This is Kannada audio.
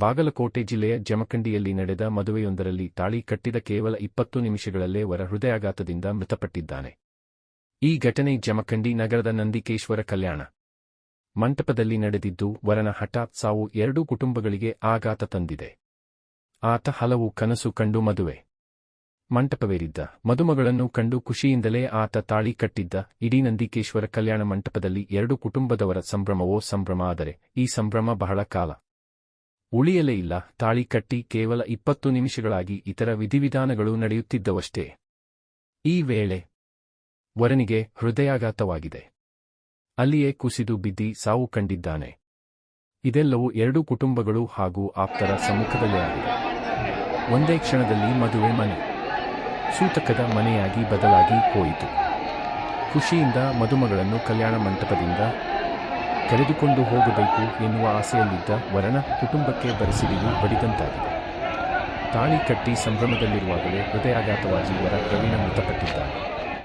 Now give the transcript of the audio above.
ಬಾಗಲಕೋಟೆ ಜಿಲ್ಲೆಯ ಜಮಖಂಡಿಯಲ್ಲಿ ನಡೆದ ಮದುವೆಯೊಂದರಲ್ಲಿ ತಾಳಿ ಕಟ್ಟಿದ ಕೇವಲ ಇಪ್ಪತ್ತು ನಿಮಿಷಗಳಲ್ಲೇ ವರ ಹೃದಯಾಘಾತದಿಂದ ಮೃತಪಟ್ಟಿದ್ದಾನೆ. ಈ ಘಟನೆ ಜಮಖಂಡಿ ನಗರದ ನಂದಿಕೇಶ್ವರ ಕಲ್ಯಾಣ ಮಂಟಪದಲ್ಲಿ ನಡೆದಿದ್ದು, ವರನ ಹಠಾತ್ ಸಾವು ಎರಡೂ ಕುಟುಂಬಗಳಿಗೆ ಆಘಾತ ತಂದಿದೆ. ಆತ ಹಲವು ಕನಸು ಕಂಡು ಮದುವೆ ಮಂಟಪವೇರಿದ್ದ. ಮದುಮಗಳನ್ನು ಕಂಡು ಖುಷಿಯಿಂದಲೇ ಆತ ತಾಳಿ ಕಟ್ಟಿದ್ದ. ಇಡೀ ನಂದಿಕೇಶ್ವರ ಕಲ್ಯಾಣ ಮಂಟಪದಲ್ಲಿ ಎರಡು ಕುಟುಂಬದವರ ಸಂಭ್ರಮವೋ ಸಂಭ್ರಮ ಆದರೆ, ಈ ಸಂಭ್ರಮ ಬಹಳ ಕಾಲ ಉಳಿಯಲೇ ಇಲ್ಲ. ತಾಳಿ ಕಟ್ಟಿ ಕೇವಲ ಇಪ್ಪತ್ತು ನಿಮಿಷಗಳಾಗಿ ಇತರ ವಿಧಿವಿಧಾನಗಳು ನಡೆಯುತ್ತಿದ್ದವಷ್ಟೇ. ಈ ವೇಳೆ ವರನಿಗೆ ಹೃದಯಾಘಾತವಾಗಿದೆ. ಅಲ್ಲಿಯೇ ಕುಸಿದು ಬಿದ್ದಿ ಸಾವು ಕಂಡಿದ್ದಾನೆ. ಇದೆಲ್ಲವೂ ಎರಡು ಕುಟುಂಬಗಳು ಹಾಗೂ ಆಪ್ತರ ಸಮ್ಮುಖದಲ್ಲೇ ಆಗಿದೆ. ಒಂದೇ ಕ್ಷಣದಲ್ಲಿ ಮದುವೆ ಮನೆ. ಸೂತಕದ ಮನೆಯಾಗಿ ಬದಲಾಗಿ ಹೋಯಿತು. ಖುಷಿಯಿಂದ ಮದುಮಗಳನ್ನು ಕಲ್ಯಾಣ ಮಂಟಪದಿಂದ ಕರೆದುಕೊಂಡು ಹೋಗಬೇಕು ಎನ್ನುವ ಆಸೆಯಲ್ಲಿದ್ದ ವರನ ಕುಟುಂಬಕ್ಕೆ ಬರೆಸಿರಿಯು ಬಡಿದಂತಾಗಿದೆ. ತಾಳಿ ಕಟ್ಟಿ ಸಂಭ್ರಮದಲ್ಲಿರುವಾಗಲೇ ಹೃದಯಾಘಾತವಾಗಿ ವರ ಪ್ರವೀಣ ಮೃತಪಟ್ಟಿದ್ದಾನೆ.